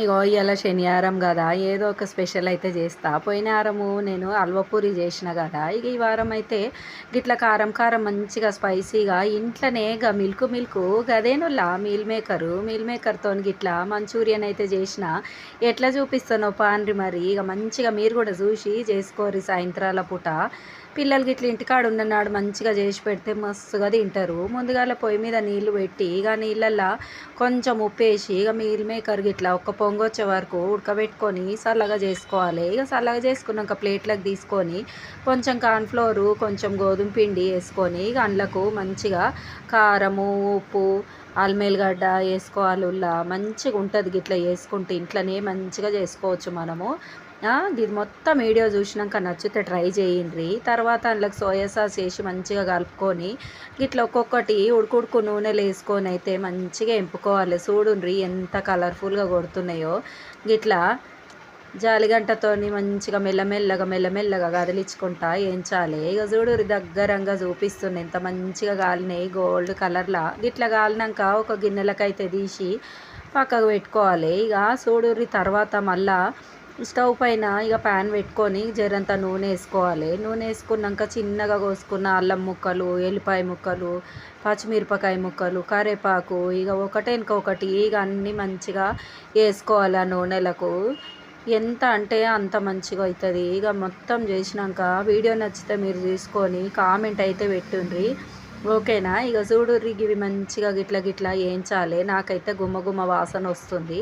ఇగో ఇవాళ శనివారం కదా ఏదో ఒక స్పెషల్ అయితే చేస్తా. పోయిన వారము నేను అల్వపూరి చేసిన కదా ఇక ఈ వారం అయితే గిట్ల కారం కారం మంచిగా స్పైసీగా ఇంట్లోనే గా మిల్క్ మిల్క్ గదేనులా మీల్ మేకరు మీల్ మేకర్తో గిట్లా మంచూరియన్ అయితే చేసిన. ఎట్లా చూపిస్తానో పాన్రి మరి ఇక మంచిగా మీరు కూడా చూసి చేసుకోరి సాయంత్రాల పూట. పిల్లలకి ఇట్లా ఇంటికాడ ఉన్ననాడు మంచిగా చేసి పెడితే మస్తుగా తింటారు. ముందుగాల పొయ్యి మీద నీళ్ళు పెట్టి ఇక నీళ్ళల్లో కొంచెం ఉప్పేసి ఇక మీల్ మేకర్ గిట్లా ఒక్క పొంగొచ్చే వరకు ఉడకబెట్టుకొని చల్లగా చేసుకోవాలి. ఇక చల్లగా చేసుకున్నాక ప్లేట్లకు తీసుకొని కొంచెం కార్న్ఫ్లోరు కొంచెం గోధుమ పిండి వేసుకొని ఇక అందులకు మంచిగా కారము ఉప్పు అల్మేలుగడ్డ వేసుకోవాలి. ఉల్లా మంచిగా ఉంటుంది గిట్లా వేసుకుంటే ఇంట్లోనే మంచిగా చేసుకోవచ్చు మనము. ఇది మొత్తం వీడియో చూసినాక నచ్చితే ట్రై చేయండి. తర్వాత అందులోకి సోయా సాస్ వేసి మంచిగా కలుపుకొని ఇట్లా ఒక్కొక్కటి ఉడుకుడుకు నూనెలు వేసుకొని అయితే మంచిగా ఎంపుకోవాలి. చూడుండ్రి ఎంత కలర్ఫుల్గా కొడుతున్నాయో. గిట్లా జాలిగంటతోని మంచిగా మెల్లమెల్లగా మెల్లమెల్లగా కదిలించుకుంటా ఏంచాలి. ఇక చూడు దగ్గరంగా చూపిస్తుంది ఎంత మంచిగా కాలినాయి గోల్డ్ కలర్లా. ఇట్లా కాలినాక ఒక గిన్నెలకైతే తీసి పక్కకు పెట్టుకోవాలి. ఇక చూడుర్రి తర్వాత మళ్ళీ స్టవ్ పైన ఇక ప్యాన్ పెట్టుకొని జరంత నూనె వేసుకోవాలి. నూనె వేసుకున్నాక చిన్నగా కోసుకున్న అల్లం ముక్కలు ఎల్లిపాయ ముక్కలు పచ్చిమిరపకాయ ముక్కలు కరివేపాకు ఇక ఒకటే ఒకటి ఇక అన్నీ మంచిగా వేసుకోవాలి ఆ నూనెలకు. ఎంత అంటే అంత మంచిగా అవుతుంది. ఇక మొత్తం చేసినాక వీడియో నచ్చితే మీరు తీసుకొని కామెంట్ అయితే పెట్టుండ్రి. ఓకేనా? ఇక చూడు ఇవి మంచిగా గిట్ల గిట్ల వేయించాలి. నాకైతే గుమ్మ గుమ్మ వాసన వస్తుంది.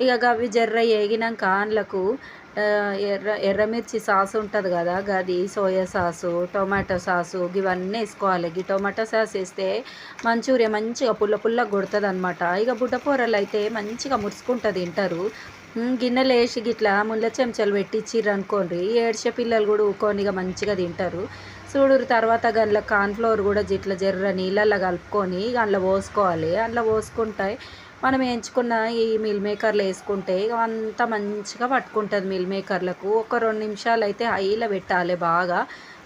ఇక అవి జర్ర వేగినాక అందులకు ఎర్ర ఎర్రమిర్చి సాస్ ఉంటుంది కదా గది సోయా సాసు టొమాటో సాసు ఇవన్నీ వేసుకోవాలి. ఈ టొమాటో సాస్ వేస్తే మంచూరియా మంచిగా పుల్ల పుల్ల కొడుతుంది అనమాట ఇక బుడ్డపూరలు అయితే మంచిగా మురుసుకుంటుంది తింటారు. గిన్నెలు వేసి గిట్లా ముళ్ళ చెంచాలు పెట్టిచ్చిర్రు అనుకోండి ఏడ్చే పిల్లలు కూడా ఊకొని ఇక మంచిగా తింటారు. చూడురు తర్వాత గండ్ల కాన్ఫ్లోర్ కూడా జిట్ల జర్ర నీళ్ళల్లో కలుపుకొని అందులో పోసుకోవాలి. అందులో పోసుకుంటే మనం ఎంచుకున్న ఈ మిల్ మేకర్లు వేసుకుంటే అంతా మంచిగా పట్టుకుంటుంది మిల్ మేకర్లకు. ఒక రెండు నిమిషాలు అయితే హైలో పెట్టాలి బాగా.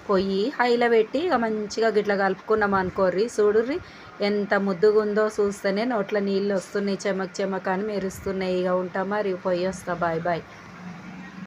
పొయ్యి హైలో పెట్టి ఇక మంచిగా గిట్ల కలుపుకున్నాం అనుకోర్రి. చూడుర్రి ఎంత ముద్దుగుందో చూస్తేనే నోట్ల నీళ్ళు వస్తున్నాయి చెమక్ చెమక్ అని మెరుస్తున్నాయి. ఇక ఉంటాం మరి పొయ్యి వస్తా. Bye bye.